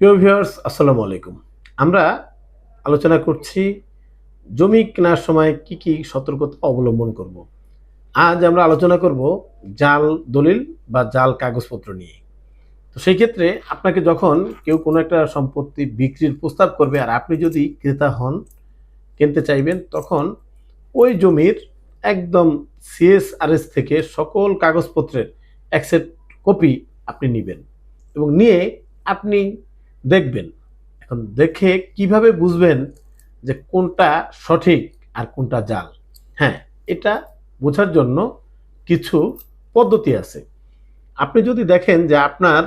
প্রিয় ভিউয়ার্স, আসসালামু আলাইকুম। আমরা আলোচনা করছি জমি কেনার সময় কি কি সতর্কতা অবলম্বন করব। আজ আমরা আলোচনা করব জাল দলিল বা জাল কাগজপত্র নিয়ে। তো সেই ক্ষেত্রে আপনাকে যখন কেউ কোনো একটা সম্পত্তি বিক্রির প্রস্তাব করবে আর আপনি যদি ক্রেতা হন, কিনতে চাইবেন, তখন ওই জমির একদম সিএসআরএস থেকে সকল কাগজপত্রের অ্যাকসেপ্ট কপি আপনি নেবেন এবং নিয়ে আপনি দেখবেন। এখন দেখে কীভাবে বুঝবেন যে কোনটা সঠিক আর কোনটা জাল? হ্যাঁ এটা বোঝার জন্য কিছু পদ্ধতি আছে। আপনি যদি দেখেন যে আপনার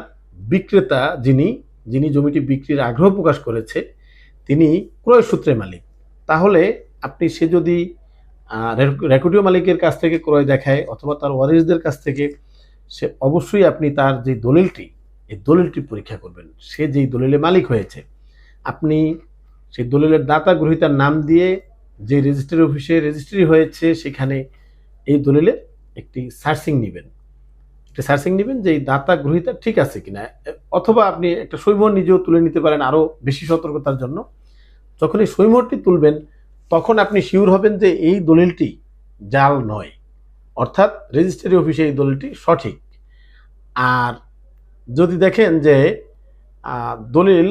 বিক্রেতা যিনি যিনি জমিটি বিক্রির আগ্রহ প্রকাশ করেছে, তিনি ক্রয় সূত্রে মালিক। তাহলে আপনি সে যদি রেকর্ডীয় মালিকের কাছ থেকে ক্রয় দেখায় অথবা তার ওয়ারিসদের কাছ থেকে, সে অবশ্যই আপনি তার যে দলিলটি এই দলিলটি পরীক্ষা করবেন। সে যেই দলিলে মালিক হয়েছে, আপনি সেই দলিলের দাতা গ্রহীতার নাম দিয়ে যে রেজিস্ট্রি অফিসে রেজিস্ট্রি হয়েছে, সেখানে এই দলিলে একটি সার্চিং নেবেন। একটা সার্চিং নেবেন যে এই দাতা গ্রহীতা ঠিক আছে কিনা, অথবা আপনি একটা সৈমোহর নিজেও তুলে নিতে পারেন আরও বেশি সতর্কতার জন্য। যখন এই সৈমোহরটি তুলবেন, তখন আপনি শিওর হবেন যে এই দলিলটি জাল নয়, অর্থাৎ রেজিস্ট্রি অফিসে এই দলিলটি সঠিক। আর যদি দেখেন যে দলিল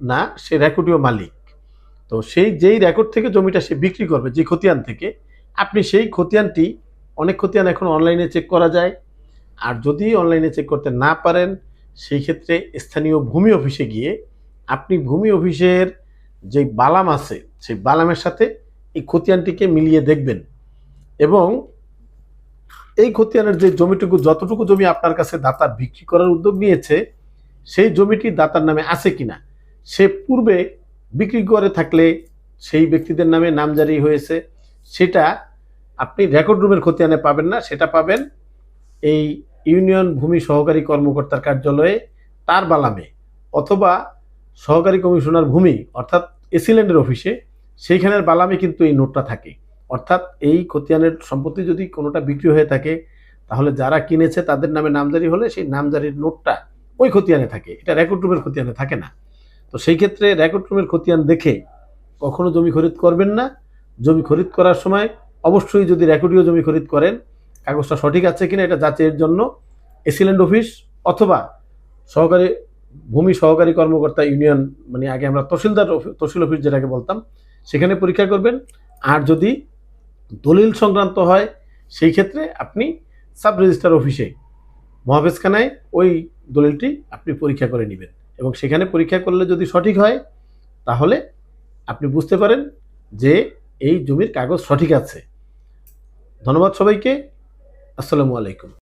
না, সে রেকর্ডীয় মালিক। তো সেই যেই রেকর্ড থেকে জমিটা সে বিক্রি করবে, যে খতিয়ান থেকে, আপনি সেই খতিয়ানটি, অনেক খতিয়ান এখন অনলাইনে চেক করা যায়। আর যদি অনলাইনে চেক করতে না পারেন, সেই ক্ষেত্রে স্থানীয় ভূমি অফিসে গিয়ে, আপনি ভূমি অফিসের যে বালাম আছে, সেই বালামের সাথে এই খতিয়ানটিকে মিলিয়ে দেখবেন। এবং এই খতিয়ানের যে জমিটুকু, যতটুকু জমি আপনার কাছে দাতা বিক্রি করার উদ্যোগ নিয়েছে, সেই জমিটি দাতার নামে আছে কিনা, সে পূর্বে বিক্রি করে থাকলে সেই ব্যক্তিদের নামে নামজারি হয়েছে। সেটা আপনি রেকর্ড রুমের খতিয়ানে পাবেন না, সেটা পাবেন এই ইউনিয়ন ভূমি সহকারী কর্মকর্তার কার্যালয়ে তার বালামে, অথবা সহকারী কমিশনার ভূমি, অর্থাৎ এসিল্যান্ডের অফিসে, সেইখানের বালামে কিন্তু এই নোটটা থাকে। অর্থাৎ এই খতিয়ানের সম্পত্তি যদি কোনোটা বিক্রি হয়ে থাকে, তাহলে যারা কিনেছে তাদের নামে নামজারি হলে সেই নামজারির নোটটা ওই খতিয়ানে থাকে। এটা রেকর্ড রুমের খতিয়ানে থাকে না। তো সেই ক্ষেত্রে রেকর্ড রুমের খতিয়ান দেখে কখনো জমি খরিদ করবেন না। জমি খরিদ করার সময় অবশ্যই যদি রেকর্ডীয় জমি খরিদ করেন, কাগজটা সঠিক আছে কিনা এটা যাচাইয়ের জন্য এসিল্যান্ড অফিস অথবা সহকারী, ভূমি সহকারী কর্মকর্তা ইউনিয়ন মানে আগে আমরা তহসিলদার তহসিল অফিস যেটাকে বলতাম, সেখানে পরীক্ষা করবেন। আর যদি দলিল সংক্রান্ত হয়, সেই ক্ষেত্রে আপনি সাব রেজিস্টার অফিসে মহাবেশখানায় ওই দলিলটি আপনি পরীক্ষা করে নেবেন। এবং সেখানে পরীক্ষা করলে যদি সঠিক হয়, তাহলে আপনি বুঝতে পারেন যে এই জমির কাগজ সঠিক আছে। ধন্যবাদ সবাইকে। আসসালামু আলাইকুম।